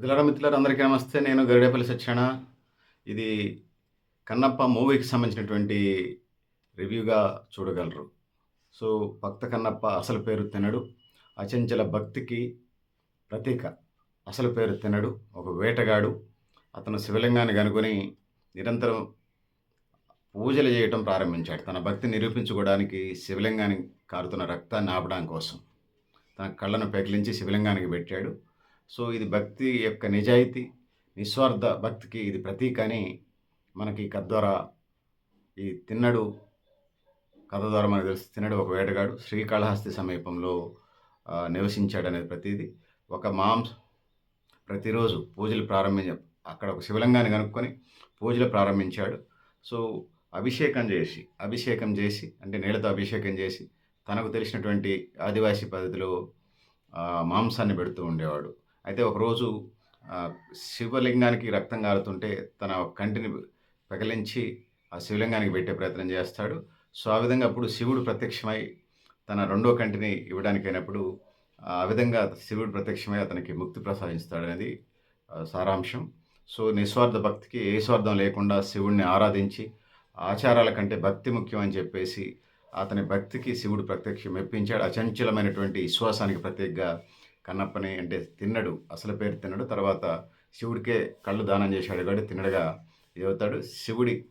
మిత్రులారా మిత్రులారా అందరికీ నమస్తే. నేను గరిడేపల్లి సత్యన ఇది కన్నప్ప మూవీకి సంబంధించినటువంటి రివ్యూగా చూడగలరు. సో భక్త కన్నప్ప అసలు పేరు తినడు. అచంచల భక్తికి ప్రతీక అసలు పేరు తినడు. ఒక వేటగాడు. అతను శివలింగాన్ని కనుగొని నిరంతరం పూజలు చేయటం ప్రారంభించాడు. తన భక్తి నిరూపించుకోవడానికి శివలింగాన్ని కారుతున్న రక్తాన్ని ఆపడం కోసం. తన కళ్ళను పెకిలించి శివలింగానికి పెట్టాడు. సో ఇది భక్తి యొక్క నిజాయితీ నిస్వార్థ భక్తికి ఇది ప్రతీక అని మనకి కథ ద్వారా ఈ తిన్నడు కథ ద్వారా మనకు తెలుసు. తిన్నడు ఒక వేటగాడు శ్రీకాళహస్తి సమీపంలో నివసించాడు అనేది ప్రతిదీ. ఒక మాంస ప్రతిరోజు పూజలు ప్రారంభించ అక్కడ ఒక శివలింగాన్ని కనుక్కొని పూజలు ప్రారంభించాడు. సో అభిషేకం చేసి అభిషేకం చేసి అంటే నీళ్ళతో అభిషేకం చేసి తనకు తెలిసినటువంటి ఆదివాసీ పద్ధతిలో మాంసాన్ని పెడుతూ ఉండేవాడు. అయితే ఒకరోజు శివలింగానికి రక్తం కారుతుంటే తన కంటిని పెకలించి ఆ శివలింగానికి పెట్టే ప్రయత్నం చేస్తాడు. సో ఆ విధంగా అప్పుడు శివుడు ప్రత్యక్షమై తన రెండో కంటిని ఇవ్వడానికి అయినప్పుడు ఆ విధంగా శివుడు ప్రత్యక్షమై అతనికి ముక్తి ప్రసాదిస్తాడు అనేది సారాంశం. సో నిస్వార్థ భక్తికి ఏ స్వార్థం లేకుండా శివుడిని ఆరాధించి ఆచారాల కంటే భక్తి ముఖ్యం అని చెప్పేసి అతని భక్తికి శివుడు ప్రత్యక్షం మెప్పించాడు. అచంచలమైనటువంటి విశ్వాసానికి ప్రత్యేకగా కన్నప్పని అంటే తిన్నడు అసలు పేరు తిన్నడు. తర్వాత శివుడికే కళ్ళు దానం చేశాడు కాబట్టి తిన్నడుగా అవుతాడు. శివుడి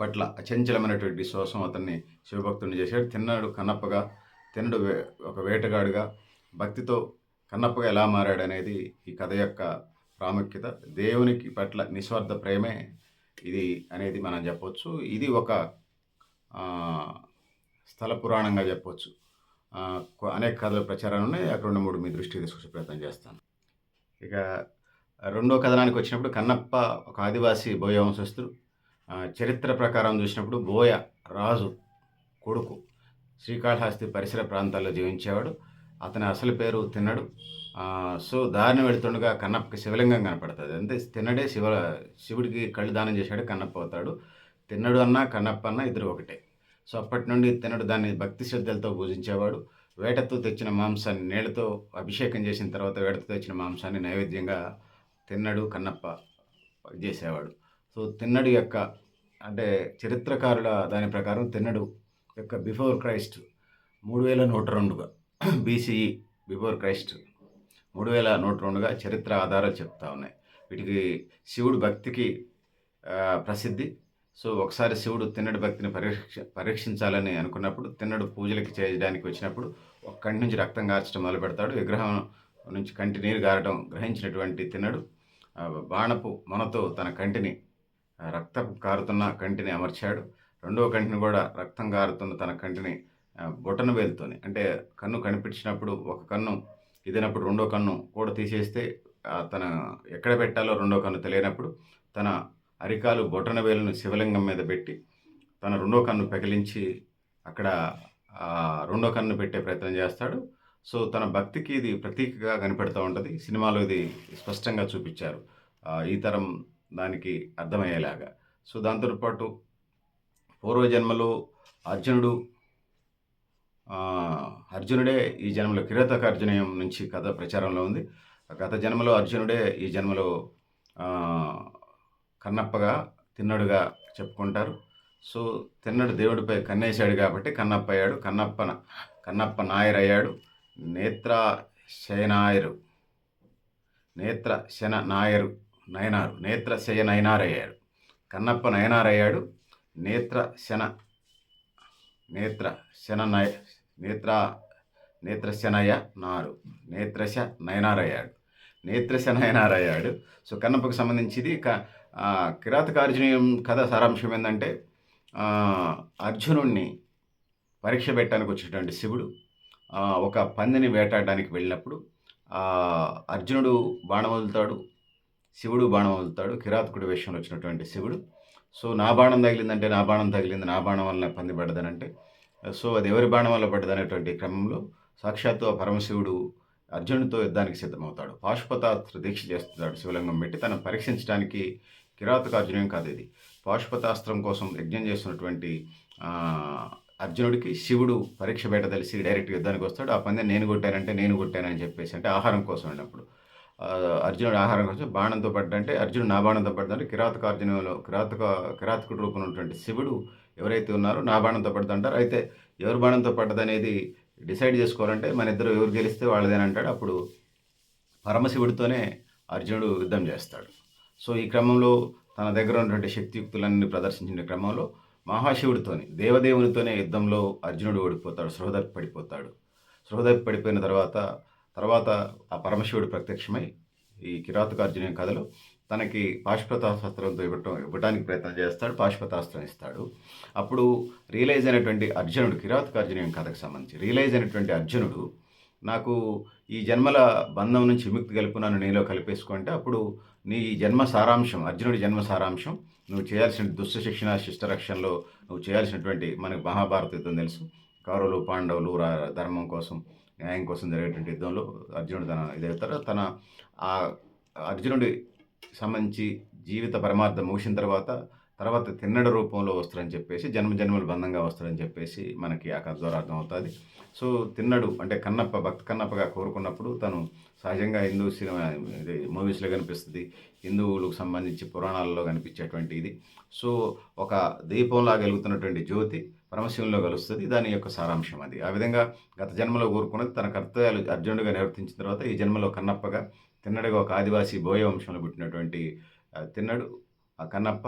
పట్ల అచంచలమైనటువంటి విశ్వాసం అతన్ని శివభక్తుడిని చేశాడు. తిన్నడు కన్నప్పగా తిన్నడు వే- ఒక వేటగాడుగా. భక్తితో కన్నప్పగా ఎలా మారాడు అనేది ఈ కథ యొక్క ప్రాముఖ్యత. దేవునికి పట్ల నిస్వార్థ ప్రేమే ఇది అనేది మనం చెప్పవచ్చు ఇది ఒక స్థల పురాణంగా చెప్పవచ్చు అనేక కథల ప్రచారాలు ఉన్నాయి. అక్కడ ఉన్న మూడు మీ దృష్టికి తీసుకొచ్చే ప్రయత్నం చేస్తాను. ఇక రెండో కథనానికి వచ్చినప్పుడు కన్నప్ప ఒక ఆదివాసీ బోయ వంశస్థుడు. చరిత్ర ప్రకారం చూసినప్పుడు బోయ రాజు కొడుకు శ్రీకాళహస్తి పరిసర ప్రాంతాల్లో జీవించేవాడు. అతని అసలు పేరు తిన్నడు. సో దారిని వెళుతుండగా కన్నప్పకి శివలింగం కనపడుతుంది. అంతే తిన్నడే శివ శివుడికి కళ్ళు దానం చేశాడు కన్నప్ప అవుతాడు. తిన్నడు అన్న కన్నప్ప అన్న ఇద్దరు ఒకటే. సో అప్పటి నుండి తినడు. దాన్ని భక్తి శ్రద్ధలతో పూజించేవాడు. వేటతో తెచ్చిన మాంసాన్ని నీళ్ళతో అభిషేకం చేసిన తర్వాత వేటతో తెచ్చిన మాంసాన్ని నైవేద్యంగా తిన్నడు కన్నప్ప చేసేవాడు. సో తిన్నడు యొక్క అంటే చరిత్రకారుల దాని ప్రకారం తిన్నడు యొక్క బిఫోర్ క్రైస్ట్ మూడు వేల నూట రెండుగా. బీసీఈ బిఫోర్ క్రైస్ట్ మూడు వేల నూట రెండుగా చరిత్ర ఆధారాలు చెప్తా ఉన్నాయి. వీటికి శివుడు భక్తికి ప్రసిద్ధి సో ఒకసారి శివుడు తిన్నడి భక్తిని పరీక్ష పరీక్షించాలని అనుకున్నప్పుడు తిన్నడు పూజలకి చేయడానికి వచ్చినప్పుడు ఒక కంటి నుంచి రక్తం గార్చడం మొదలు పెడతాడు. విగ్రహం నుంచి కంటి నీరు గారడం గ్రహించినటువంటి తిన్నడు బాణపు మొనతో తన కంటిని రక్తం కారుతున్న కంటిని అమర్చాడు. రెండవ కంటిని కూడా రక్తం కారుతున్న తన కంటిని బొటన వేలుతోని అంటే కన్ను కనిపించినప్పుడు ఒక కన్ను ఇదినప్పుడు రెండో కన్ను కూడా తీసేస్తే తన ఎక్కడ పెట్టాలో రెండో కన్ను తెలియనప్పుడు తన అరికాలు బొటన వేలను శివలింగం మీద పెట్టి తన రెండో కన్ను పెకిలించి అక్కడ రెండో కన్ను పెట్టే ప్రయత్నం చేస్తాడు. సో తన భక్తికి ఇది ప్రతీకగా కనిపెడుతూ ఉంటుంది. సినిమాలో ఇది స్పష్టంగా చూపించారు. ఈ తరం దానికి అర్థమయ్యేలాగా. సో దాంతోపాటు పూర్వజన్మలో అర్జునుడు అర్జునుడే ఈ జన్మలో కిరతక అర్జునయం నుంచి కథ ప్రచారంలో ఉంది. గత జన్మలో అర్జునుడే ఈ జన్మలో కన్నప్పగా తిన్నడుగా చెప్పుకుంటారు. సో తిన్నడు దేవుడిపై కన్నేశాడు కాబట్టి కన్నప్ప అయ్యాడు. కన్నప్పన కన్నప్ప నాయర్ అయ్యాడు. నేత్ర శయనాయరు. నేత్ర శన నాయరు నయనారు. నేత్ర శయ నయనార్ అయ్యాడు. కన్నప్ప నయనార్ అయ్యాడు. నేత్ర శన నేత్ర శన నయ నేత్ర నేత్రశనయ నారు. నేత్రశ నయనారయ్యాడు నేత్రశ నయనారయ్యాడు సో కన్నప్పకు సంబంధించింది క కిరాతకార్జునీయం కథ సారాంశం ఏంటంటే అర్జునుడిని అర్జునుణ్ణి పరీక్ష పెట్టడానికి వచ్చినటువంటి శివుడు ఒక పందిని వేటాడడానికి వెళ్ళినప్పుడు అర్జునుడు బాణం వదులుతాడు శివుడు బాణం వదులుతాడు కిరాతకుడి వేషంలో వచ్చినటువంటి శివుడు. సో నా బాణం తగిలిందంటే నా బాణం తగిలింది నా బాణం వల్ల పంది పడ్డదనంటే సో అది ఎవరి బాణం వల్ల పడ్డదనేటువంటి క్రమంలో సాక్షాత్తు ఆ పరమశివుడు అర్జునుడితో యుద్ధానికి సిద్ధమవుతాడు. పాశుపతాస్త్ర దీక్ష చేస్తున్నాడు శివలింగం పెట్టి తను పరీక్షించడానికి కిరాతకార్జునం కాదు ఇది. పాశుపతాస్త్రం కోసం యజ్ఞం చేస్తున్నటువంటి అర్జునుడికి శివుడు పరీక్ష బయట తెలిసి డైరెక్ట్ యుద్ధానికి వస్తాడు. ఆ పందెం నేను కొట్టానంటే నేను కొట్టానని చెప్పేసి అంటే ఆహారం కోసం అన్నప్పుడు. అర్జునుడు ఆహారం కోసం బాణంతో పడ్డంటే అర్జునుడు నా బాణంతో పడ్డంటే కిరాతక అర్జునులో కిరాతక కిరాతకుడు రూపంలో ఉన్నటువంటి శివుడు ఎవరైతే ఉన్నారో నా బాణంతో పడుతుంటారు అయితే ఎవరు బాణంతో పడ్డదనేది డిసైడ్ చేసుకోవాలంటే మన ఇద్దరు ఎవరు గెలిస్తే వాళ్ళదేనంటాడు. అప్పుడు పరమశివుడితోనే అర్జునుడు యుద్ధం చేస్తాడు. సో ఈ క్రమంలో తన దగ్గర ఉన్నటువంటి శక్తియుక్తులన్నీ ప్రదర్శించిన క్రమంలో మహాశివుడితోని దేవదేవునితోనే యుద్ధంలో అర్జునుడు ఓడిపోతాడు సృహదప్పి పడిపోతాడు. సృహదప్పి పడిపోయిన తర్వాత తర్వాత ఆ పరమశివుడు ప్రత్యక్షమై ఈ కిరాతక అర్జునుని కథలో తనకి పాశుపతాస్త్రంతో ఇవ్వటం ఇవ్వడానికి ప్రయత్నం చేస్తాడు పాశుపతాస్త్రం ఇస్తాడు. అప్పుడు రియలైజ్ అయినటువంటి అర్జునుడు కిరాతక కథకు సంబంధించి రియలైజ్ అయినటువంటి అర్జునుడు నాకు ఈ జన్మల బంధం నుంచి విముక్తి కలుపు నన్ను నీలో కలిపేసుకుంటే అప్పుడు నీ జన్మ సారాంశం అర్జునుడి జన్మ సారాంశం నువ్వు చేయాల్సిన దుష్ట శిక్షణ శిష్ట రక్షణలో నువ్వు చేయాల్సినటువంటి మనకు మహాభారత తెలుసు. కౌరవులు పాండవులు రా- ధర్మం కోసం న్యాయం కోసం జరిగేటువంటి యుద్ధంలో అర్జునుడు తన ఇదవుతారు తన ఆ అర్జునుడి సంబంధించి జీవిత పరమార్థం ముగిసిన తర్వాత తర్వాత తిన్నడ రూపంలో వస్తారని చెప్పేసి జన్మ జన్మలు బంధంగా వస్తారని చెప్పేసి మనకి ఆ కథ ద్వారా అర్థమవుతుంది. సో తిన్నడు అంటే కన్నప్ప భక్త కన్నప్పగా కోరుకున్నప్పుడు తను సహజంగా హిందూ సినిమా ఇది మూవీస్లో కనిపిస్తుంది. హిందువులకు సంబంధించి పురాణాలలో కనిపించేటువంటి ఇది. సో ఒక దీపంలా వెలుగుతున్నటువంటి జ్యోతి పరమశివంలో కలుస్తుంది. దాని యొక్క సారాంశం అది. ఆ విధంగా గత జన్మలో కోరుకున్నది తన కర్తవ్యాలు అర్జునుడిగా నిర్వర్తించిన తర్వాత ఈ జన్మలో కన్నప్పగా తిన్నడిగా ఒక ఆదివాసీ బోయ వంశంలో పుట్టినటువంటి తిన్నడు ఆ కన్నప్ప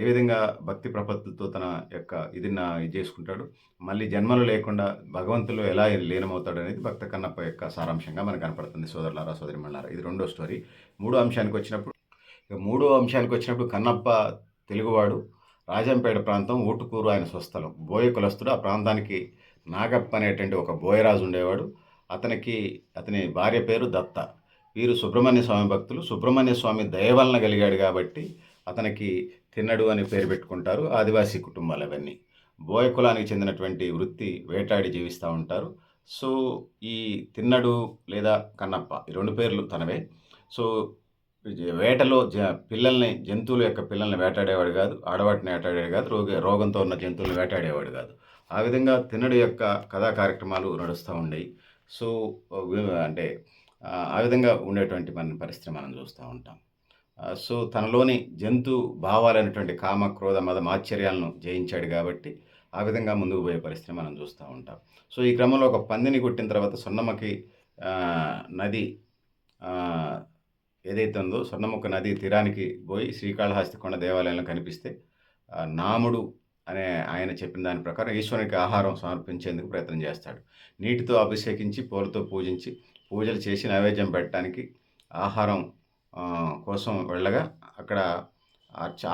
ఏ విధంగా భక్తి ప్రపత్తులతో తన యొక్క ఇది నా ఇది చేసుకుంటాడు? మళ్ళీ జన్మలు లేకుండా భగవంతులో ఎలా లీనమవుతాడు అనేది భక్త కన్నప్ప యొక్క సారాంశంగా మనకు కనపడుతుంది. సోదరులారా సోదరిమల్లారా ఇది రెండో స్టోరీ మూడో అంశానికి వచ్చినప్పుడు ఇక మూడో అంశానికి వచ్చినప్పుడు కన్నప్ప తెలుగువాడు రాజంపేట ప్రాంతం ఊటుకూరు ఆయన స్వస్థలం. బోయ కులస్తుడు ఆ ప్రాంతానికి నాగప్ప అనేటువంటి ఒక బోయరాజు ఉండేవాడు. అతనికి అతని భార్య పేరు దత్త. వీరు సుబ్రహ్మణ్య స్వామి భక్తులు. సుబ్రహ్మణ్య స్వామి దయ వలన కలిగాడు కాబట్టి అతనికి తిన్నడు అని పేరు పెట్టుకుంటారు ఆదివాసీ కుటుంబాలు అవన్నీ బోయ కులానికి చెందినటువంటి వృత్తి వేటాడి జీవిస్తూ ఉంటారు. సో ఈ తిన్నడు లేదా కన్నప్ప ఈ రెండు పేర్లు తనవే. సో వేటలో జ పిల్లల్ని జంతువుల యొక్క పిల్లల్ని వేటాడేవాడు కాదు ఆడవాటిని వేటాడేవాడు కాదు రోగ రోగంతో ఉన్న జంతువులను వేటాడేవాడు కాదు. ఆ విధంగా తిన్నడు యొక్క కథా కార్యక్రమాలు నడుస్తూ ఉండేవి సో అంటే ఆ, విధంగా ఉండేటువంటి మన పరిస్థితి మనం చూస్తూ ఉంటాం. సో తనలోని జంతు భావాలైనటువంటి కామ క్రోధ మద ఆశ్చర్యాలను జయించాడు కాబట్టి ఆ విధంగా ముందుకు పోయే పరిస్థితి మనం చూస్తూ ఉంటాం. సో ఈ క్రమంలో ఒక పందిని కొట్టిన తర్వాత సొన్నమ్మకి నది ఏదైతే ఉందో స్వర్ణముఖ నది తీరానికి పోయి శ్రీకాళహస్తి కొండ దేవాలయంలో కనిపిస్తే నాముడు అనే ఆయన చెప్పిన దాని ప్రకారం ఈశ్వరునికి ఆహారం సమర్పించేందుకు ప్రయత్నం చేస్తాడు. నీటితో అభిషేకించి పూలతో పూజించి పూజలు చేసి నైవేద్యం పెట్టడానికి ఆహారం కోసం వెళ్ళగా అక్కడ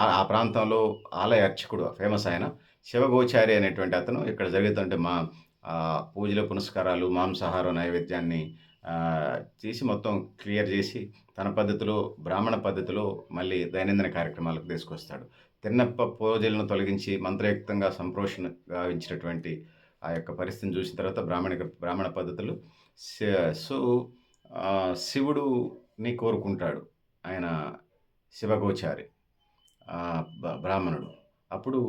ఆ ప్రాంతంలో ఆలయ అర్చకుడు ఫేమస్ ఆయన శివగోచారి అనేటువంటి అతను ఇక్కడ జరుగుతుంటే మా పూజల పునస్కారాలు మాంసాహారం నైవేద్యాన్ని చేసి తీసి మొత్తం క్లియర్ చేసి తన పద్ధతిలో బ్రాహ్మణ పద్ధతిలో మళ్ళీ దైనందిన కార్యక్రమాలకు తీసుకొస్తాడు. తిన్నప్ప పూజలను తొలగించి మంత్రయుక్తంగా సంప్రోషణ గావించినటువంటి ఆ యొక్క పరిస్థితిని చూసిన తర్వాత బ్రాహ్మణ బ్రాహ్మణ పద్ధతులు సో శివుడు ని కోరుకుంటాడు ఆయన శివగోచారి బ- బ్రాహ్మణుడు. అప్పుడు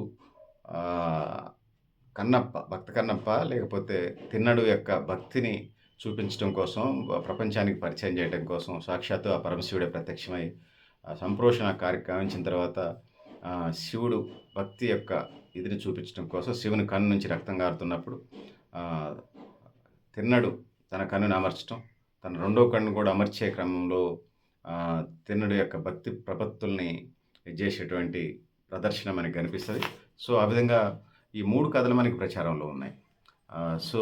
కన్నప్ప భక్త కన్నప్ప లేకపోతే తిన్నడు యొక్క భక్తిని చూపించడం కోసం ప్రపంచానికి పరిచయం చేయడం కోసం సాక్షాత్తు ఆ పరమశివుడే ప్రత్యక్షమై సంప్రోషణ కార్యక్రమించిన తర్వాత శివుడు భక్తి యొక్క ఇదిని చూపించడం కోసం శివుని కన్ను నుంచి రక్తం గారుతున్నప్పుడు తిన్నడు తన కన్నుని అమర్చడం తన రెండో కన్ను కూడా అమర్చే క్రమంలో ఆ, తిన్నడు యొక్క భక్తి ప్రపత్తుల్ని ఇది చేసేటువంటి ప్రదర్శన మనకి కనిపిస్తుంది. సో ఆ విధంగా ఈ మూడు కథలు మనకి ప్రచారంలో ఉన్నాయి. సో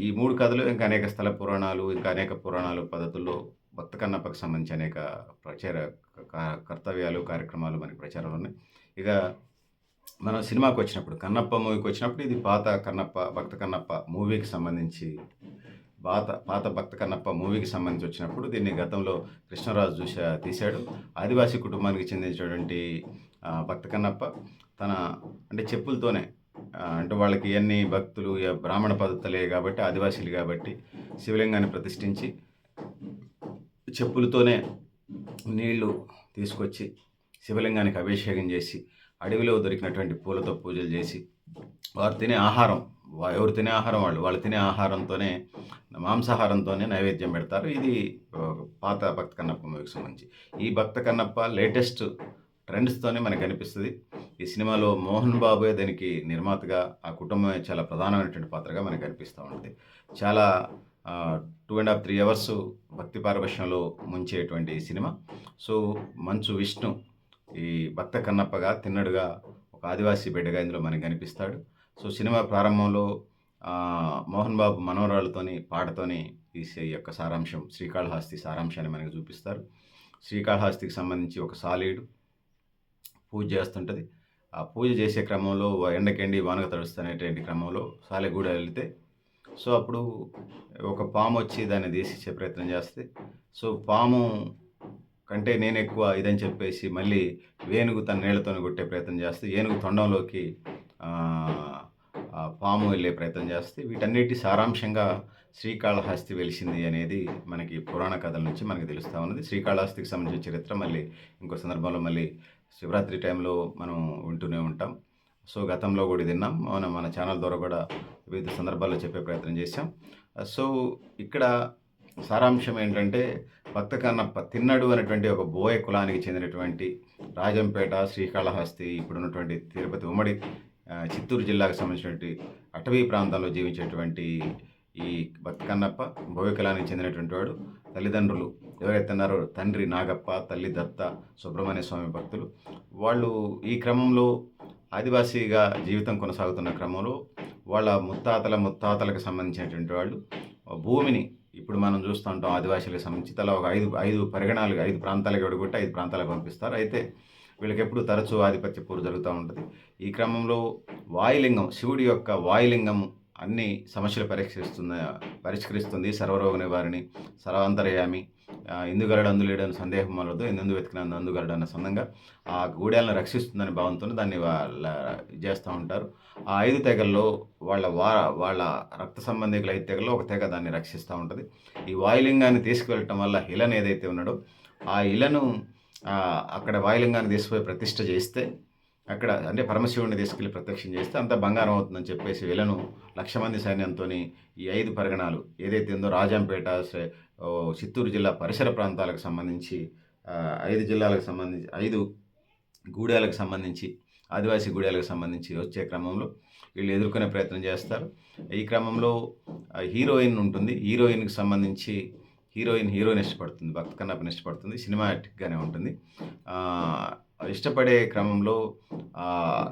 ఈ మూడు కథలు ఇంకా అనేక స్థల పురాణాలు ఇంకా అనేక పురాణాలు పద్ధతుల్లో భక్త కన్నప్పకు సంబంధించి అనేక ప్రచార కర్తవ్యాలు కార్యక్రమాలు మనకి ప్రచారంలో ఉన్నాయి. ఇక మనం సినిమాకి వచ్చినప్పుడు కన్నప్ప మూవీకి వచ్చినప్పుడు ఇది పాత కన్నప్ప భక్త కన్నప్ప మూవీకి సంబంధించి పాత పాత భక్త కన్నప్ప మూవీకి సంబంధించి వచ్చినప్పుడు దీన్ని గతంలో కృష్ణరాజు చూసా తీశాడు. ఆదివాసీ కుటుంబానికి చెందినటువంటి భక్త కన్నప్ప తన అంటే చెప్పులతోనే అంటే వాళ్ళకి అన్ని భక్తులు ఇక బ్రాహ్మణ పద్ధతులే కాబట్టి ఆదివాసీలు కాబట్టి శివలింగాన్ని ప్రతిష్ఠించి చెప్పులతోనే నీళ్ళు తీసుకొచ్చి శివలింగానికి అభిషేకం చేసి అడవిలో దొరికినటువంటి పూలతో పూజలు చేసి వారు తినే ఆహారం ఎవరు తినే ఆహారం వాళ్ళు. వాళ్ళు తినే ఆహారంతోనే మాంసాహారంతోనే నైవేద్యం పెడతారు. ఇది పాత భక్త కన్నప్ప మూవీకి సంబంధించి. ఈ భక్త కన్నప్ప లేటెస్ట్ ట్రెండ్స్తోనే మనకు కనిపిస్తుంది. ఈ సినిమాలో మోహన్ బాబే దానికి నిర్మాతగా ఆ కుటుంబమే చాలా ప్రధానమైనటువంటి పాత్రగా మనకు కనిపిస్తూ ఉంటుంది. చాలా two and half three hours భక్తి పారవశ్యంలో ముంచేటువంటి సినిమా. సో మంచు విష్ణు ఈ భక్త కన్నప్పగా తిన్నడుగా ఒక ఆదివాసీ బిడ్డగా ఇందులో మనకు కనిపిస్తాడు. సో సినిమా ప్రారంభంలో మోహన్ బాబు మనవరాళ్ళతోని పాటతోని ఈ యొక్క సారాంశం శ్రీకాళహస్తి సారాంశాన్ని మనకు చూపిస్తారు. శ్రీకాళహస్తికి సంబంధించి ఒక సాలీడు పూజ చేస్తుంటుంది. ఆ పూజ చేసే క్రమంలో ఎండకెండి వానక తడుస్తున్నటువంటి క్రమంలో సాలెగూడ వెళ్తే సో అప్పుడు ఒక పాము వచ్చి దాన్ని తీసిచ్చే ప్రయత్నం చేస్తే సో పాము కంటే నేను ఎక్కువ ఇదని చెప్పేసి మళ్ళీ వేణుగు తన నీళ్ళతో కొట్టే ప్రయత్నం చేస్తే ఏనుగు తొండంలోకి పాము వెళ్ళే ప్రయత్నం చేస్తే వీటన్నిటి సారాంశంగా శ్రీకాళహస్తి వెలిసింది అనేది మనకి పురాణ కథల నుంచి మనకి తెలుస్తూ ఉన్నది. శ్రీకాళహస్తికి సంబంధించిన చరిత్ర మళ్ళీ ఇంకో సందర్భంలో మళ్ళీ శివరాత్రి టైంలో మనం వింటూనే ఉంటాం. సో గతంలో కూడా తిన్నాం మనం మన ఛానల్ ద్వారా కూడా వివిధ సందర్భాల్లో చెప్పే ప్రయత్నం చేశాం. సో ఇక్కడ సారాంశం ఏంటంటే భక్త కన్నప్ప తిన్నడు అనేటువంటి ఒక బోయ కులానికి చెందినటువంటి రాజంపేట శ్రీకాళహస్తి ఇప్పుడున్నటువంటి తిరుపతి ఉమ్మడి చిత్తూరు జిల్లాకు సంబంధించినటువంటి అటవీ ప్రాంతంలో జీవించేటువంటి ఈ బతుకన్నప్ప కన్నప్ప చెందినటువంటి వాడు తల్లిదండ్రులు ఎవరైతే ఉన్నారో తండ్రి నాగప్ప తల్లి దత్త సుబ్రహ్మణ్య స్వామి భక్తులు వాళ్ళు ఈ క్రమంలో ఆదివాసీగా జీవితం కొనసాగుతున్న క్రమంలో వాళ్ళ ముత్తాతల ముత్తాతలకు సంబంధించినటువంటి వాళ్ళు భూమిని ఇప్పుడు మనం చూస్తూ ఉంటాం ఆదివాసీలకు సంబంధించి తల ఒక ఐదు ఐదు పరిగణాలు ఐదు ప్రాంతాలకు విడగొట్టి ఐదు ప్రాంతాలకు పంపిస్తారు. అయితే వీళ్ళకి ఎప్పుడు తరచూ ఆధిపత్య పూరు జరుగుతూ ఉంటుంది. ఈ క్రమంలో వాయులింగం శివుడి యొక్క వాయులింగం అన్ని సమస్యలు పరిష్కరిస్తుంది పరిష్కరిస్తుంది. సర్వరోగ నివారిణి సర్వాంతర్యామి ఆ, అందులేడు అని సందేహం వలదు. ఎందు వెతికినందు అందుగరడు అన్న సందంగా ఆ గూడెలను రక్షిస్తుందని భావంతో దాన్ని వాళ్ళ చేస్తూ ఉంటారు. ఆ ఐదు తెగల్లో వాళ్ళ వా వాళ్ళ రక్త సంబంధికుల ఐదు తెగల్లో ఒక తెగ దాన్ని రక్షిస్తూ ఉంటుంది. ఈ వాయులింగాన్ని తీసుకువెళ్ళటం వల్ల హిలన్ ఏదైతే ఉన్నాడో ఆ ఇలను అక్కడ వాయులింగాన్ని తీసుకుపోయి ప్రతిష్ట చేస్తే అక్కడ అంటే పరమశివుడిని తీసుకెళ్ళి ప్రత్యక్షం చేస్తే అంత బంగారం అవుతుందని చెప్పేసి వీళ్ళను లక్ష మంది సైన్యంతో ఈ ఐదు పరిగణాలు ఏదైతే ఉందో రాజంపేట ఓ, చిత్తూరు జిల్లా పరిసర ప్రాంతాలకు సంబంధించి ఐదు జిల్లాలకు సంబంధించి ఐదు గూడాలకు సంబంధించి ఆదివాసీ గూడాలకు సంబంధించి వచ్చే క్రమంలో వీళ్ళు ఎదుర్కొనే ప్రయత్నం చేస్తారు. ఈ క్రమంలో హీరోయిన్ ఉంటుంది. హీరోయిన్కి సంబంధించి హీరోయిన్ హీరోయిన్ ఇష్టపడుతుంది భక్త కన్నప్పని ఇష్టపడుతుంది సినిమాటిక్గానే ఉంటుంది. ఇష్టపడే క్రమంలో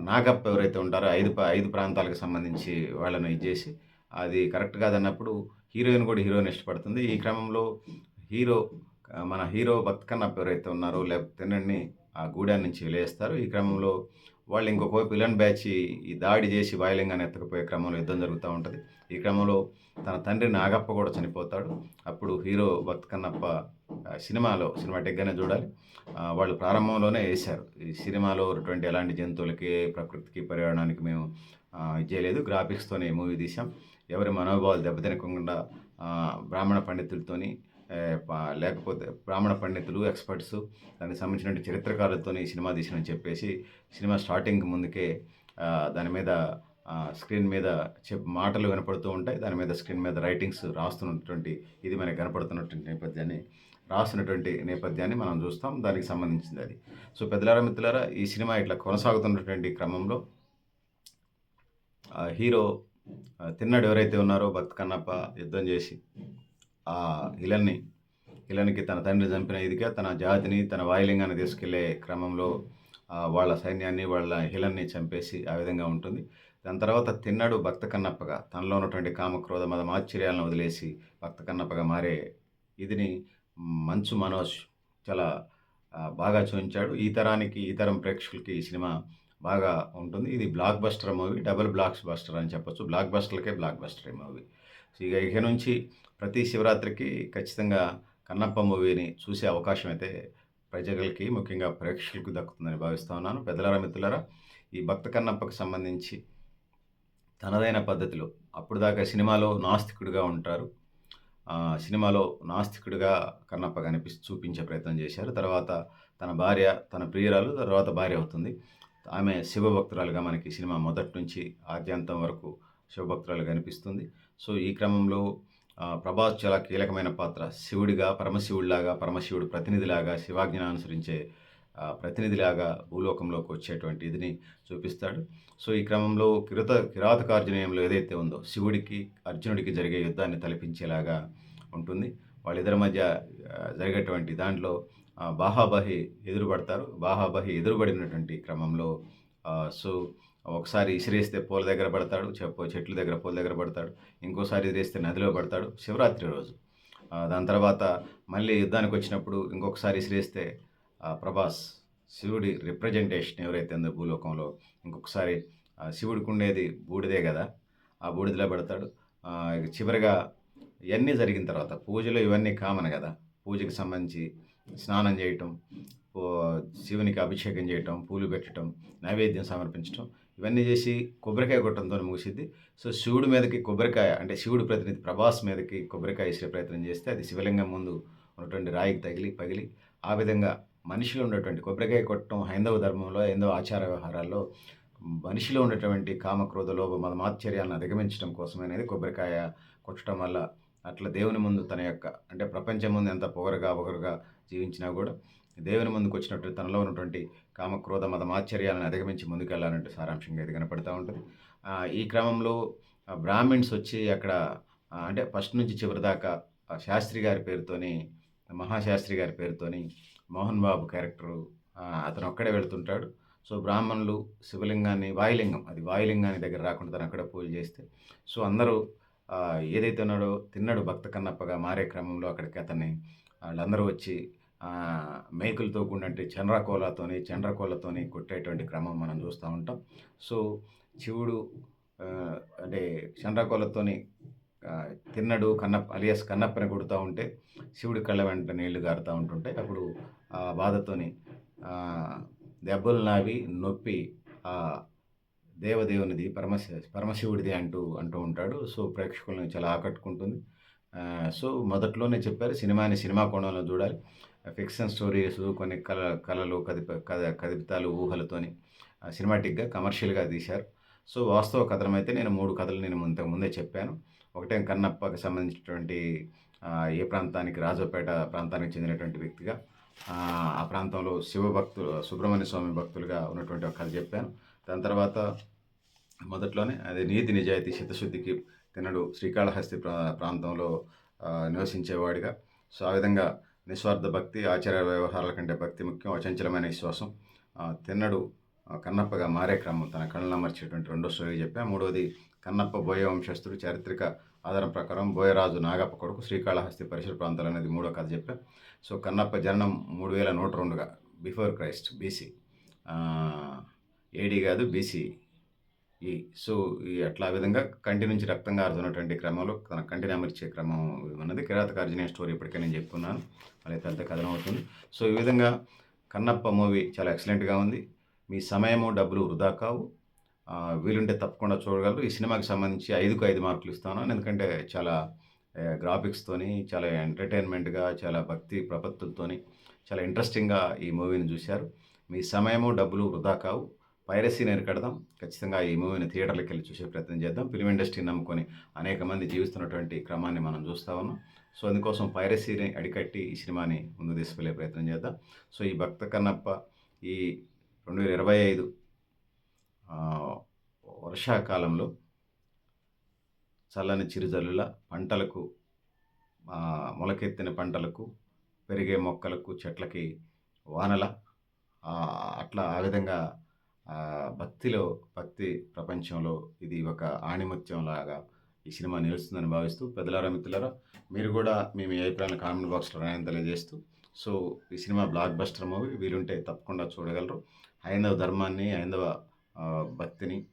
నాగప్ప ఎవరైతే ఉంటారో ఐదు ఐదు ప్రాంతాలకు సంబంధించి వాళ్ళను ఇది చేసి అది కరెక్ట్ కాదన్నప్పుడు హీరోయిన్ కూడా హీరోయిన్ ఇష్టపడుతుంది. ఈ క్రమంలో హీరో మన హీరో భక్త కన్నప్ప ఎవరైతే ఉన్నారో లేకపోతే తినండి ఆ గూడాన్ని నుంచి వెలేస్తారు ఈ క్రమంలో వాళ్ళు ఇంకొక వైపు బ్యాచ్ ఈ దాడి చేసి వాయులింగాన్ని ఎత్తకపోయే క్రమంలో యుద్ధం జరుగుతూ ఉంటుంది. ఈ క్రమంలో తన తండ్రి నాగప్ప కూడా చనిపోతాడు. అప్పుడు హీరో భక్త కన్నప్ప సినిమాలో సినిమాలో సినిమాటిక్గానే చూడాలి. వాళ్ళు ప్రారంభంలోనే వేశారు ఈ సినిమాలో ఉన్నటువంటి ఎలాంటి జంతువులకి ప్రకృతికి పర్యావరణానికి మేము ఆ, చేయలేదు. గ్రాఫిక్స్తోనే మూవీ తీసాం ఎవరి మనోభావాలు దెబ్బతినకుండా బ్రాహ్మణ పండితులతోని లేకపోతే బ్రాహ్మణ పండితులు ఎక్స్పర్ట్స్ దానికి సంబంధించిన చరిత్రకారులతో ఈ సినిమా తీసినని చెప్పేసి సినిమా స్టార్టింగ్ ముందుకే దాని మీద స్క్రీన్ మీద చెప్ మాటలు వినపడుతూ ఉంటాయి. దాని మీద స్క్రీన్ మీద రైటింగ్స్ రాస్తున్నటువంటి ఇది మనకి కనపడుతున్నటువంటి నేపథ్యాన్ని రాస్తున్నటువంటి నేపథ్యాన్ని మనం చూస్తాం. దానికి సంబంధించింది అది. సో పెద్దలారా మిత్రులారా ఈ సినిమా ఇట్లా కొనసాగుతున్నటువంటి క్రమంలో హీరో తిన్నాడు ఎవరైతే ఉన్నారో భక్త కన్నప్ప యుద్ధం చేసి ఆ ఇలన్ని ఇలనికి తన తండ్రి చంపిన ఇదిగా తన జాతిని తన వాయులింగాన్ని తీసుకెళ్ళే క్రమంలో వాళ్ళ సైన్యాన్ని వాళ్ళ హిలన్ని చంపేసి ఆ విధంగా ఉంటుంది. దాని తర్వాత తిన్నాడు భక్త కన్నప్పగా తనలో ఉన్నటువంటి కామక్రోధ మద ఆశ్చర్యాలను వదిలేసి భక్త కన్నప్పగా మారే ఇదిని మంచు మనోజ్ చాలా బాగా చూపించాడు. ఈ తరానికి ఈ తరం ప్రేక్షకులకి ఈ సినిమా బాగా ఉంటుంది. ఇది blockbuster movie double blockbuster అని చెప్పొచ్చు. బ్లాక్ బస్టర్లకే బ్లాక్ బస్టర్ ఈ మూవీ. సో ఇక ఇక నుంచి ప్రతి శివరాత్రికి ఖచ్చితంగా కన్నప్ప మూవీని చూసే అవకాశం అయితే ప్రజలకి ముఖ్యంగా ప్రేక్షకులకు దక్కుతుందని భావిస్తూ ఉన్నాను. పెద్దలారా మిత్రులారా ఈ భక్త కన్నప్పకు సంబంధించి తనదైన పద్ధతిలో అప్పుడు దాకా సినిమాలో నాస్తికుడిగా ఉంటారు. సినిమాలో నాస్తికుడిగా కన్నప్ప కనిపి చూపించే ప్రయత్నం చేశారు. తర్వాత తన భార్య తన ప్రియురాలు తర్వాత భార్య అవుతుంది. ఆమె శివభక్తురాలుగా మనకి సినిమా మొదటి నుంచి ఆద్యాంతం వరకు శివభక్తురాలు కనిపిస్తుంది. సో ఈ క్రమంలో ప్రభాస్ చాలా కీలకమైన పాత్ర. శివుడిగా పరమశివుడిలాగా పరమశివుడు ప్రతినిధిలాగా శివాజ్ఞను అనుసరించే ప్రతినిధిలాగా భూలోకంలోకి వచ్చేటువంటి ఇదిని చూపిస్తాడు. సో ఈ క్రమంలో కిరత కిరాతకార్జునీయంలో ఏదైతే ఉందో శివుడికి అర్జునుడికి జరిగే యుద్ధాన్ని తలపించేలాగా ఉంటుంది. వాళ్ళిద్దరి మధ్య జరిగేటువంటి దాంట్లో బాహాబహి ఎదురుపడతారు. బాహాబహి ఎదురుపడినటువంటి క్రమంలో సో ఒకసారి ఇసిరేస్తే పూల దగ్గర పడతాడు చెప్పు చెట్ల దగ్గర పూల దగ్గర పడతాడు ఇంకోసారి ఇసిరేస్తే నదిలో పడతాడు శివరాత్రి రోజు. దాని తర్వాత మళ్ళీ యుద్ధానికి వచ్చినప్పుడు ఇంకొకసారి ఇసిరేస్తే ప్రభాస్ శివుడి రిప్రజెంటేషన్ ఎవరైతే ఉందో భూలోకంలో ఇంకొకసారి శివుడికి ఉండేది బూడిదే కదా ఆ బూడిదలో పెడతాడు. చివరిగా ఇవన్నీ జరిగిన తర్వాత పూజలు ఇవన్నీ కామన్ కదా. పూజకి సంబంధించి స్నానం చేయటం శివునికి అభిషేకం చేయటం పూలు పెట్టడం నైవేద్యం సమర్పించడం ఇవన్నీ చేసి కొబ్బరికాయ కొట్టడంతో ముగిసింది సో శివుడి మీదకి కొబ్బరికాయ అంటే శివుడి ప్రతినిధి ప్రభాస్ మీదకి కొబ్బరికాయ ఇసే ప్రయత్నం చేస్తే అది శివలింగం ముందు ఉన్నటువంటి రాయికి తగిలి పగిలి ఆ విధంగా మనిషిలో ఉన్నటువంటి కొబ్బరికాయ కొట్టడం హైందవ ధర్మంలో హైందవ ఆచార వ్యవహారాల్లో మనిషిలో ఉన్నటువంటి కామక్రోధ లోభ మన మాత్సర్యాలను అధిగమించడం కోసమే అనేది కొబ్బరికాయ కొట్టడం వల్ల అట్లా దేవుని ముందు తన యొక్క అంటే ప్రపంచం ముందు ఎంత పొగరుగా పొగరుగా జీవించినా కూడా దేవుని ముందుకు వచ్చినట్టు తనలో ఉన్నటువంటి కామక్రోధ మద మాత్సర్యాలను అధిగమించి ముందుకెళ్ళాలంటే సారాంశంగా ఇది కనపడుతూ ఉంటుంది. ఈ క్రమంలో బ్రాహ్మిన్స్ వచ్చి అక్కడ అంటే ఫస్ట్ నుంచి చివరి దాకా శాస్త్రి గారి పేరుతోని మహాశాస్త్రి గారి పేరుతోని మోహన్ బాబు క్యారెక్టరు అతను ఒక్కడే వెళ్తుంటాడు. సో బ్రాహ్మణులు శివలింగాన్ని వాయులింగం అది వాయులింగాన్ని దగ్గర రాకుండా తను అక్కడ పూజ చేస్తే సో అందరూ ఏదైతే ఉన్నాడో తిన్నాడు భక్త కన్నప్పగా మారే క్రమంలో అక్కడికి అతన్ని వాళ్ళందరూ వచ్చి మేకులతో కూడినట్టు చండ్రకోలతోని చండ్రకోలతోని కొట్టేటువంటి క్రమం మనం చూస్తూ ఉంటాం. సో శివుడు అంటే చండ్రకోలతోని తిన్నడు కన్నప్ప అలియాస్ కన్నప్పని కొడుతూ ఉంటే శివుడి కళ్ళ వెంట నీళ్ళు గారుతూ ఉంటుంటే అప్పుడు ఆ బాధతోని దెబ్బలు నావి నొప్పి ఆ దేవదేవునిది పరమశ పరమశివుడిది అంటూ అంటూ ఉంటాడు. సో ప్రేక్షకులను చాలా ఆకట్టుకుంటుంది. సో మొదట్లోనే చెప్పారు సినిమాని సినిమా కోణంలో చూడాలి. ఫిక్షన్ స్టోరీస్ కొన్ని కళ కళలు కదిప కథ కదిపితాలు ఊహలతోని సినిమాటిక్గా కమర్షియల్గా తీశారు. సో వాస్తవ కథనం అయితే నేను మూడు కథలు నేను ఇంతకు ముందే చెప్పాను. ఒకటే కన్నప్పకి సంబంధించినటువంటి ఏ ప్రాంతానికి రాజోపేట ప్రాంతానికి చెందినటువంటి వ్యక్తిగా ఆ, ప్రాంతంలో శివభక్తులు సుబ్రహ్మణ్య స్వామి భక్తులుగా ఉన్నటువంటి ఒక కథ చెప్పాను. దాని తర్వాత మొదట్లోనే అది నీతి నిజాయితీ చిత్తశుద్ధికి తినడు శ్రీకాళహస్తి ప్రా ప్రాంతంలో నివసించేవాడిగా. సో ఆ విధంగా నిస్వార్థ భక్తి ఆచార వ్యవహారాల కంటే భక్తి ముఖ్యం అచంచలమైన విశ్వాసం. తిన్నడు కన్నప్పగా మారే క్రమం. తన కళ్ళను అమర్చేటువంటి రెండో స్టోరీ చెప్పా. మూడవది కన్నప్ప బోయ వంశస్థుడు చారిత్రక ఆధారం ప్రకారం బోయరాజు నాగప్ప కొడుకు శ్రీకాళహస్తి పరిసర ప్రాంతాలు అనేది మూడో కథ చెప్పా. సో కన్నప్ప జననం మూడు వేల నూట రెండుగా బిఫోర్ క్రైస్ట్ బీసీ. ఏడీ కాదు బీసీ. ఈ సో ఈ అట్లా విధంగా కంటి నుంచి రక్తం కారుతున్నటువంటి క్రమంలో తన కంటిని అమర్చే క్రమం ఉన్నది. కిరాతకార్జున స్టోరీ ఇప్పటికే నేను చెప్పుకున్నాను. మళ్ళీ పెద్ద కథనం అవుతుంది. సో ఈ విధంగా కన్నప్ప మూవీ చాలా ఎక్సలెంట్గా ఉంది. మీ సమయము డబ్బులు వృధా కావు. వీలుంటే తప్పకుండా చూడగలరు. ఈ సినిమాకి సంబంధించి ఐదుకు ఐదు మార్కులు ఇస్తాను. ఎందుకంటే చాలా గ్రాఫిక్స్తోని చాలా ఎంటర్టైన్మెంట్గా చాలా భక్తి ప్రపత్తులతోని చాలా ఇంట్రెస్టింగ్గా ఈ మూవీని చూశారు. మీ సమయము డబ్బులు వృధా కావు. పైరసీని అరికడదాం ఖచ్చితంగా ఈ మూవీని థియేటర్లకు వెళ్ళి చూసే ప్రయత్నం చేద్దాం. ఫిలిం ఇండస్ట్రీని నమ్ముకొని అనేక మంది జీవిస్తున్నటువంటి క్రమాన్ని మనం చూస్తూ ఉన్నాం. సో అందుకోసం పైరసీని అడికట్టి ఈ సినిమాని ముందు తీసుకెళ్ళే ప్రయత్నం చేద్దాం. సో ఈ భక్త కన్నప్ప ఈ రెండు వేల ఇరవై ఐదు వర్షాకాలంలో చల్లని చిరుజల్లుల పంటలకు మొలకెత్తిన పంటలకు పెరిగే మొక్కలకు చెట్లకి వానల అట్లా ఆ విధంగా భక్తిలో భక్తి ప్రపంచంలో ఇది ఒక ఆణిముత్యం లాగా ఈ సినిమా నిలుస్తుందని భావిస్తూ పెద్దలారా మిత్రులారా మీరు కూడా మేము ఏ అభిప్రాయాలు కామెంట్ బాక్స్లో రాయని తెలియజేస్తూ. సో ఈ సినిమా బ్లాక్ బస్టర్ మూవీ వీలుంటే తప్పకుండా చూడగలరు. హైందవ ధర్మాన్ని హైందవ భక్తిని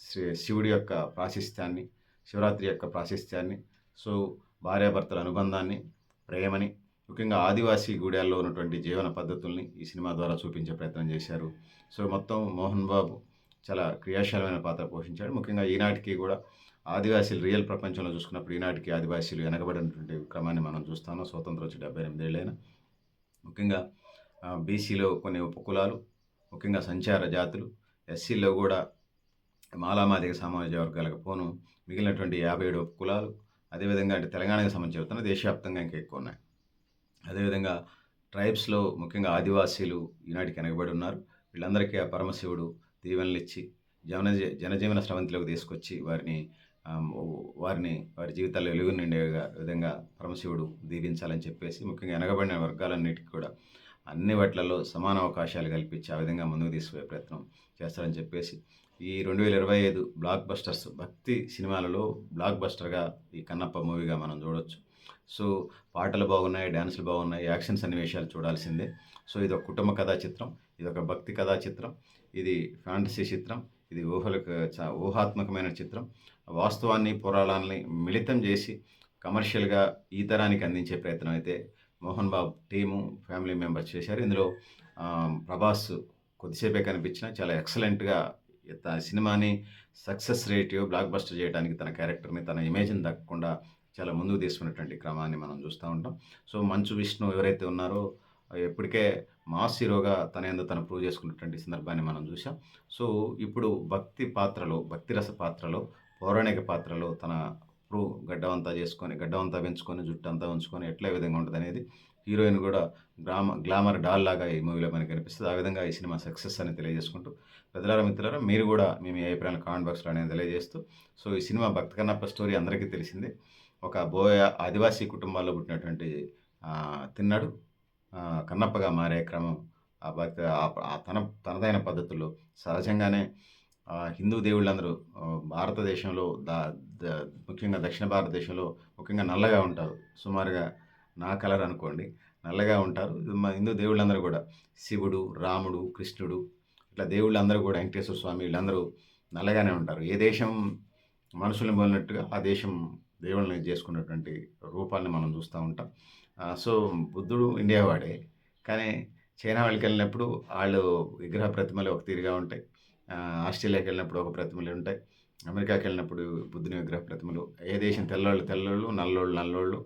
శి- శివుడి యొక్క ప్రాశస్త్యాన్ని శివరాత్రి యొక్క ప్రాశస్త్యాన్ని సో భార్యాభర్తల అనుబంధాన్ని ప్రేమని ముఖ్యంగా ఆదివాసీ గూడాల్లో ఉన్నటువంటి జీవన పద్ధతుల్ని ఈ సినిమా ద్వారా చూపించే ప్రయత్నం చేశారు. సో మొత్తం మోహన్ బాబు చాలా క్రియాశీలమైన పాత్ర పోషించాడు. ముఖ్యంగా ఈనాటికి కూడా ఆదివాసీలు రియల్ ప్రపంచంలో చూసుకున్నప్పుడు ఈనాటికి ఆదివాసీలు వెనకబడినటువంటి క్రమాన్ని మనం చూస్తాము. స్వతంత్రం వచ్చి డెబ్బై ఎనిమిదేళ్ళైనా. ముఖ్యంగా బీసీలో కొన్ని ఉపకులాలు ముఖ్యంగా సంచార జాతులు ఎస్సీలో కూడా మాలామాదిక సామాజిక వర్గాలకు పోను. మిగిలినటువంటి యాభై ఏడు కులాలు అదేవిధంగా అంటే తెలంగాణకు సంబంధించి చెబుతున్నా దేశవ్యాప్తంగా ఇంకా ఎక్కువ ఉన్నాయి. అదేవిధంగా ట్రైబ్స్లో ముఖ్యంగా ఆదివాసీలు ఈనాటికి వెనకబడి ఉన్నారు. వీళ్ళందరికీ ఆ పరమశివుడు దీవెనలు ఇచ్చి జన జనజీవన స్రవంతిలోకి తీసుకొచ్చి వారిని వారిని వారి జీవితాల్లో వెలుగు నిండే విధంగా పరమశివుడు దీవించాలని చెప్పేసి ముఖ్యంగా వెనకబడిన వర్గాలన్నిటికీ కూడా అన్ని వాటిలలో సమాన అవకాశాలు కల్పించి ఆ విధంగా ముందుకు తీసుకునే ప్రయత్నం చేస్తారని చెప్పేసి ఈ రెండు వేల ఇరవై ఐదు బ్లాక్ బస్టర్స్ భక్తి సినిమాలలో బ్లాక్ బస్టర్గా ఈ కన్నప్ప మూవీగా మనం చూడొచ్చు. సో పాటలు బాగున్నాయి డ్యాన్సులు బాగున్నాయి యాక్షన్ సన్నివేశాలు చూడాల్సిందే. సో ఇది ఒక కుటుంబ కథా చిత్రం ఇది ఒక భక్తి కథా చిత్రం ఇది ఫ్యాంటసీ చిత్రం ఇది ఊహలకు ఊహాత్మకమైన చిత్రం. వాస్తవాన్ని పురాణాలని మిళితం చేసి కమర్షియల్గా ఈ తరానికి అందించే ప్రయత్నం అయితే Mohan Babu team family members చేశారు. ఇందులో ప్రభాస్ కొద్దిసేపే కనిపించిన చాలా ఎక్సలెంట్గా తన సినిమాని సక్సెస్ రేటియో బ్లాక్ బస్టర్ చేయడానికి తన క్యారెక్టర్ని తన ఇమేజ్ని దక్కకుండా చాలా ముందుకు తీసుకున్నటువంటి క్రమాన్ని మనం చూస్తూ ఉంటాం. సో మంచు విష్ణు ఎవరైతే ఉన్నారో ఎప్పటికే మాస్ హీరోగా తన ఎందు తను ప్రూవ్ చేసుకున్నటువంటి సందర్భాన్ని మనం చూసాం సో ఇప్పుడు భక్తి పాత్రలో భక్తిరస పాత్రలో పౌరాణిక పాత్రలో తన ప్రూవ్ గడ్డవంతా చేసుకొని గడ్డమంతా పెంచుకొని జుట్టు అంతా ఉంచుకొని ఎట్లా విధంగా ఉంటుంది అనేది హీరోయిన్ కూడా గ్రామ గ్లామర్ డాల్ లాగా ఈ మూవీలో మనకి కనిపిస్తుంది. ఆ విధంగా ఈ సినిమా సక్సెస్ అని తెలియజేసుకుంటూ పెద్దలారా మిత్రులారా మీరు కూడా మీ మీ అభిప్రాయాలు కామెంట్ బాక్స్లో అనేది తెలియజేస్తూ సో ఈ సినిమా భక్తి కన్నప్ప స్టోరీ అందరికీ తెలిసిందే. ఒక బోయ ఆదివాసీ కుటుంబాల్లో పుట్టినటువంటి తిన్నాడు కన్నప్పగా మారే క్రమం. ఆ తన తనదైన పద్ధతుల్లో సహజంగానే హిందూ దేవుళ్ళందరూ భారతదేశంలో దా ముఖ్యంగా దక్షిణ భారతదేశంలో ముఖ్యంగా నల్లగా ఉంటారు. సుమారుగా నా కలర్ అనుకోండి నల్లగా ఉంటారు. మా హిందూ దేవుళ్ళందరూ కూడా. శివుడు రాముడు కృష్ణుడు ఇట్లా దేవుళ్ళందరూ కూడా వెంకటేశ్వర స్వామి వీళ్ళందరూ నల్లగానే ఉంటారు. ఏ దేశం మనుషుల్ని పోలినట్టుగా ఆ దేశం దేవుళ్ళని చేసుకున్నటువంటి రూపాన్ని మనం చూస్తూ ఉంటాం. సో బుద్ధుడు ఇండియా వాడే. కానీ చైనా వాళ్ళకి వెళ్ళినప్పుడు వాళ్ళు విగ్రహ ప్రతిమలు ఒక తీరుగా ఉంటాయి. ఆస్ట్రేలియాకి వెళ్ళినప్పుడు ఒక ప్రతిమలు ఉంటాయి. అమెరికాకి వెళ్ళినప్పుడు బుద్ధుని విగ్రహ ప్రతిమలు. ఏ దేశం తెల్లోళ్ళు తెల్లోళ్ళు నల్లోళ్ళు నల్లోళ్ళు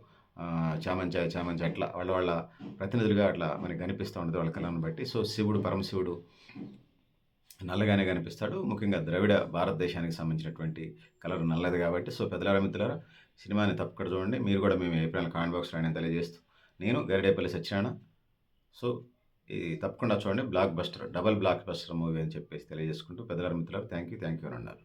చామంచ చామంచాయ అట్లా వాళ్ళ వాళ్ళ ప్రతినిధులుగా అట్లా మనకి కనిపిస్తూ ఉంటుంది వాళ్ళ కళను బట్టి. సో శివుడు పరమశివుడు నల్లగానే కనిపిస్తాడు. ముఖ్యంగా ద్రవిడ భారతదేశానికి సంబంధించినటువంటి కలర్ నల్లది కాబట్టి. సో పెద్దలారా మిత్రులారా సినిమాని తప్పకుండా చూడండి. మీరు కూడా మేము ఏప్రిల్ కామెంట్ బాక్స్లో అయినా తెలియజేస్తూ నేను గరిడేపల్లి సత్యనారాయణ. సో ఇది తప్పకుండా చూడండి. Blockbuster double blockbuster movie అని చెప్పేసి తెలియజేసుకుంటూ పెద్దల మిత్రులు థ్యాంక్ యూ థ్యాంక్ యూ అని అన్నారు.